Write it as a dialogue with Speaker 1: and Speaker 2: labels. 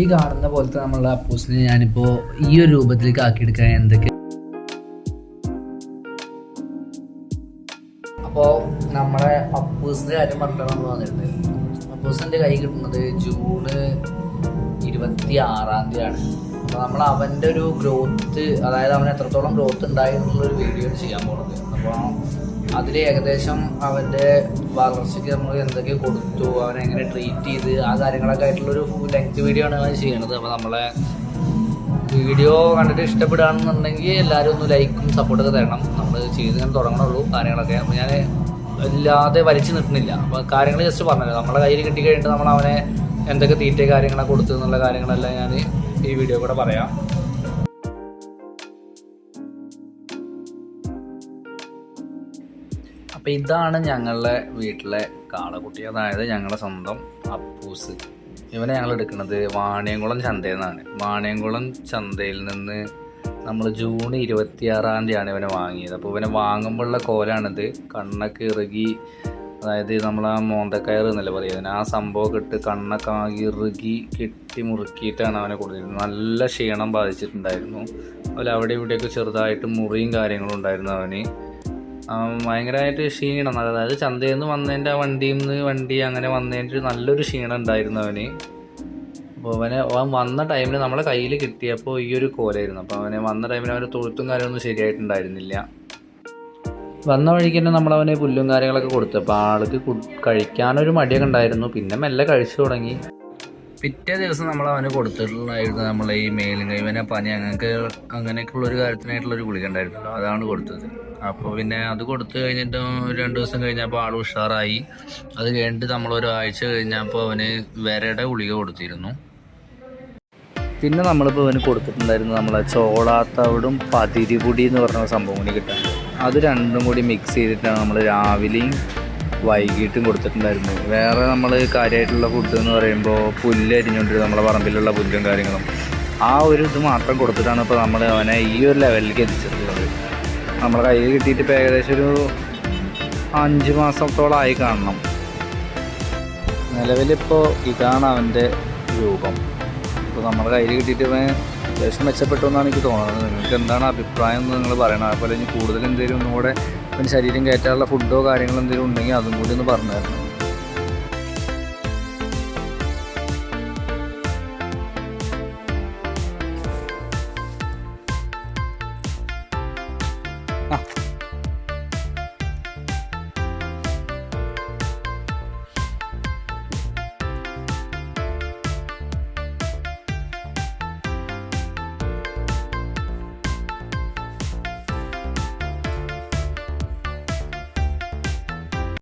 Speaker 1: ഈ കാണുന്ന പോലത്തെ നമ്മളുടെ അപ്പൂസിനെ ഞാനിപ്പോൾ ഈ ഒരു രൂപത്തിലേക്ക് ആക്കിയെടുക്കാൻ എന്തൊക്കെ അപ്പോൾ നമ്മുടെ അപ്പൂസിന്റെ കാര്യം പറഞ്ഞിട്ടാണ് വന്നിരുന്നത്. അപ്പൂസിന്റെ കൈ കിട്ടുന്നത് ജൂണ് ഇരുപത്തി ആറാം തീയതിയാണ്. അപ്പോൾ നമ്മൾ അവന്റെ ഒരു ഗ്രോത്ത് അതായത് അവൻ എത്രത്തോളം ഗ്രോത്ത് ഉണ്ടായി എന്നുള്ളൊരു വീഡിയോ ചെയ്യാൻ പോകുന്നത് അപ്പോൾ അതിൽ ഏകദേശം അവന്റെ വളർച്ചയ്ക്ക് നമ്മൾ എന്തൊക്കെ കൊടുത്തു അവനെ എങ്ങനെ ട്രീറ്റ് ചെയ്ത് ആ കാര്യങ്ങളൊക്കെ ആയിട്ടുള്ളൊരു ലെങ്ത് വീഡിയോ ആണ് അവൻ ചെയ്യണത്. അപ്പോൾ നമ്മളെ വീഡിയോ കണ്ടിട്ട് ഇഷ്ടപ്പെടുകയാണെന്നുണ്ടെങ്കിൽ എല്ലാവരും ഒന്ന് ലൈക്കും സപ്പോർട്ടൊക്കെ തരണം. നമ്മൾ ചെയ്ത് ഞാൻ തുടങ്ങണുള്ളൂ കാര്യങ്ങളൊക്കെ. അപ്പോൾ ഞാൻ ഇല്ലാതെ വലിച്ചു നിൽക്കുന്നില്ല അപ്പോൾ കാര്യങ്ങൾ ജസ്റ്റ് പറഞ്ഞല്ലോ. നമ്മളെ കയ്യിൽ കിട്ടി കഴിഞ്ഞിട്ട് നമ്മൾ അവനെ എന്തൊക്കെ തീറ്റ കാര്യങ്ങളൊക്കെ കൊടുത്തു എന്നുള്ള കാര്യങ്ങളെല്ലാം ഞാൻ ഈ വീഡിയോ കൂടെ പറയാം. അപ്പോൾ ഇതാണ് ഞങ്ങളുടെ വീട്ടിലെ കാളക്കുട്ടി. അതായത് ഞങ്ങളുടെ സ്വന്തം അപ്പൂസ്. ഇവനെ ഞങ്ങൾ എടുക്കുന്നത് വാണിയംകുളം ചന്തയിൽ നിന്നാണ് വാണിയംകുളം ചന്തയിൽ നിന്ന് നമ്മൾ ജൂൺ ഇരുപത്തിയാറാം തീയതിയാണ് ഇവനെ വാങ്ങിയത്. അപ്പോൾ ഇവനെ വാങ്ങുമ്പോഴുള്ള കോലാണിത്. കണ്ണൊക്കെ ഇറുകി അതായത് നമ്മൾ ആ മോന്തക്കയർ എന്നല്ലേ പറയുന്നത് ആ സംഭവമൊക്കെ ഇട്ട് കണ്ണൊക്കെ ഇറുകി കെട്ടി മുറുക്കിയിട്ടാണ് അവനെ കൊടുത്തിരുന്നത് നല്ല ക്ഷീണം ബാധിച്ചിട്ടുണ്ടായിരുന്നു. അതുപോലെ അവിടെ ഇവിടെയൊക്കെ ചെറുതായിട്ട് മുറിയും കാര്യങ്ങളും ഉണ്ടായിരുന്നു അവന്. ഭയങ്കരമായിട്ട് ക്ഷീണം. അതായത് ചന്തയിൽ നിന്ന് വന്നതിന്റെ ആ വണ്ടിയിൽ നിന്ന് വണ്ടി അങ്ങനെ വന്നതിന്റെ നല്ലൊരു ക്ഷീണം ഉണ്ടായിരുന്നു അവന്. അപ്പോൾ അവനെ അവൻ വന്ന ടൈമിൽ നമ്മളെ കയ്യിൽ കിട്ടിയപ്പോൾ ഈ ഒരു കോലായിരുന്നു. അപ്പോൾ അവനെ വന്ന ടൈമിൽ അവന്റെ തൊഴുത്തും കാര്യമൊന്നും ശരിയായിട്ടുണ്ടായിരുന്നില്ല. വന്ന വഴിക്ക് തന്നെ നമ്മൾ അവന് പുല്ലും കാര്യങ്ങളൊക്കെ കൊടുത്തു. അപ്പോൾ ആൾക്ക് കഴിക്കാനൊരു മടിയൊക്കെ ഉണ്ടായിരുന്നു. പിന്നെ മെല്ലെ കഴിച്ചു തുടങ്ങി. പിറ്റേ ദിവസം നമ്മൾ അവന് കൊടുത്തിട്ടുള്ളായിരുന്നു നമ്മൾ ഈ മേലും കൈവനെ പനി. അങ്ങനെയൊക്കെ അങ്ങനെയൊക്കെയുള്ള ഒരു കാര്യത്തിനായിട്ടുള്ള ഒരു ഗുളിക ഉണ്ടായിരുന്നല്ലോ. അതാണ് കൊടുത്തത്. അപ്പോൾ പിന്നെ അത് കൊടുത്തു കഴിഞ്ഞിട്ട് രണ്ട് ദിവസം കഴിഞ്ഞപ്പോൾ ആൾ ഉഷാറായി. അത് കഴിഞ്ഞിട്ട് നമ്മൾ ഒരാഴ്ച കഴിഞ്ഞപ്പോൾ അവന് വരയുടെ ഗുളിക കൊടുത്തിരുന്നു. പിന്നെ നമ്മളിപ്പോൾ അവന് കൊടുത്തിട്ടുണ്ടായിരുന്നു നമ്മളെ ചോളാത്തവിടും പതിരിപുടി എന്ന് പറഞ്ഞ സംഭവം കൂടി കിട്ടാൻ അത് രണ്ടും കൂടി മിക്സ് ചെയ്തിട്ടാണ് നമ്മൾ രാവിലെയും വൈകിട്ടും കൊടുത്തിട്ടുണ്ടായിരുന്നു വേറെ നമ്മൾ കാര്യമായിട്ടുള്ള ഫുഡ് എന്ന് പറയുമ്പോൾ പുല്ല് അരിഞ്ഞുകൊണ്ടിരുന്നു നമ്മളെ പറമ്പിലുള്ള പുല്ലും കാര്യങ്ങളും. ആ ഒരു ഇത് മാത്രം കൊടുത്തിട്ടാണ് ഇപ്പോൾ നമ്മൾ അവനെ ഈ ഒരു ലെവലിലേക്ക് എത്തിച്ചിട്ടുള്ളത് നമ്മളെ കയ്യിൽ കിട്ടിയിട്ട് ഇപ്പോൾ ഏകദേശം ഒരു അഞ്ച് മാസത്തോളമായി കാണണം. നിലവിലിപ്പോൾ ഇതാണ് അവന്റെ രൂപം. ഇപ്പോൾ നമ്മുടെ കയ്യിൽ കിട്ടിയിട്ട് അത്യാവശ്യം മെച്ചപ്പെട്ടു എന്നാണ് എനിക്ക് തോന്നുന്നത്. നിങ്ങൾക്ക് എന്താണ് അഭിപ്രായം എന്ന് നിങ്ങൾ പറയണം. അതുപോലെ ഇനി കൂടുതൽ എന്തെങ്കിലും ഒന്നുകൂടെ ശരീരം കയറ്റാനുള്ള ഫുഡോ കാര്യങ്ങളോ എന്തെങ്കിലും ഉണ്ടെങ്കിൽ അതും കൂടി ഒന്ന് പറഞ്ഞു തരണം